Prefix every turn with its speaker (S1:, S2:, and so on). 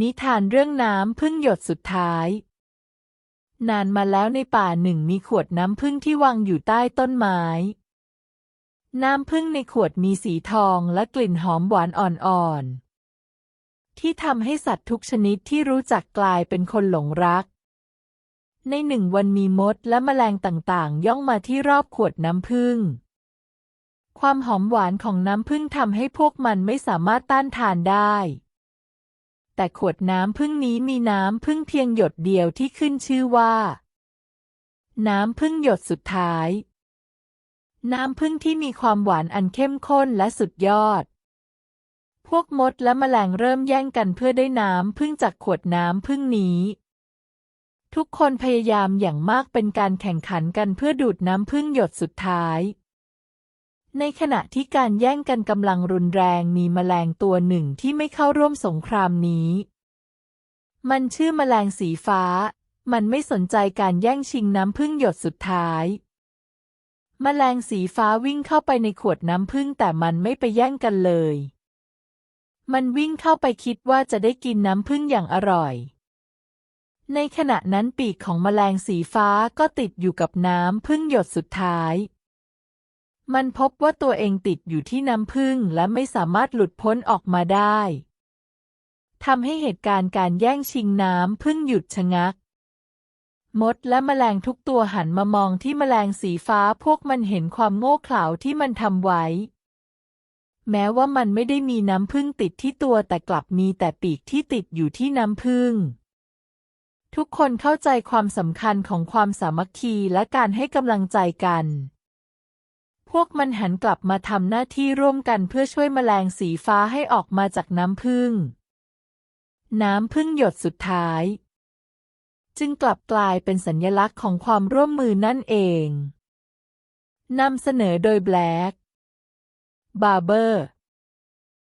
S1: นิทานเรื่องน้ำพึ่งหยดสุดท้าย นานมาแล้วในป่าหนึ่งมีขวดน้ำพึ่งที่วางอยู่ใต้ต้นไม้ น้ำพึ่งในขวดมีสีทองและกลิ่นหอมหวานอ่อนๆ ที่ทำให้สัตว์ทุกชนิดที่รู้จักกลายเป็นคนหลงรัก ในหนึ่งวันมีมดและแมลงต่างๆ ย่องมาที่รอบขวดน้ำพึ่ง ความหอมหวานของน้ำพึ่งทำให้พวกมันไม่สามารถต้านทานได้ แต่ขวดน้ำพึ่งนี้มีน้ำพึ่งเพียงหยดเดียวที่ขึ้นชื่อว่า น้ำพึ่งหยดสุดท้าย น้ำพึ่งที่มีความหวานอันเข้มข้นและสุดยอด พวกมดและแมลงเริ่มแย่งกันเพื่อได้น้ำพึ่งจากขวดน้ำพึ่งนี้ ทุกคนพยายามอย่างมากเป็นการแข่งขันกันเพื่อดูดน้ำพึ่งหยดสุดท้าย ในขณะที่การแย่งกันกำลังรุนแรงมีแมลงตัวหนึ่งที่ไม่เข้าร่วมสงครามนี้ มันชื่อแมลงสีฟ้า มันไม่สนใจการแย่งชิงน้ำพึ่งหยดสุดท้าย แมลงสีฟ้าวิ่งเข้าไปในขวดน้ำพึ่งแต่มันไม่ไปแย่งกันเลย มันวิ่งเข้าไปคิดว่าจะได้กินน้ำพึ่งอย่างอร่อย ในขณะนั้นปีกของแมลงสีฟ้าก็ติดอยู่กับน้ำพึ่งหยดสุดท้าย มันพบว่าตัวเองติดอยู่ที่น้ำพึ่งและไม่สามารถหลุดพ้นออกมาได้ทำให้เหตุการณ์การแย่งชิงน้ำพึ่งหยุดชะงัก มดและแมลงทุกตัวหันมามองที่แมลงสีฟ้าพวกมันเห็นความโง่เขลาที่มันทำไว้ แม้ว่ามันไม่ได้มีน้ำพึ่งติดที่ตัวแต่กลับมีแต่ปีกที่ติดอยู่ที่น้ำพึ่งทุกคนเข้าใจความสำคัญของความสามัคคีและการให้กำลังใจกัน พวกมันหันกลับมาทำหน้าที่ร่วมกันเพื่อช่วยแมลงสีฟ้าให้ออกมาจากน้ำพึ่งน้ำพึ่งหยดสุดท้าย จึงกลับกลายเป็นสัญลักษณ์ของความร่วมมือนั่นเองนำเสนอโดยแบล็กบาร์เบอร์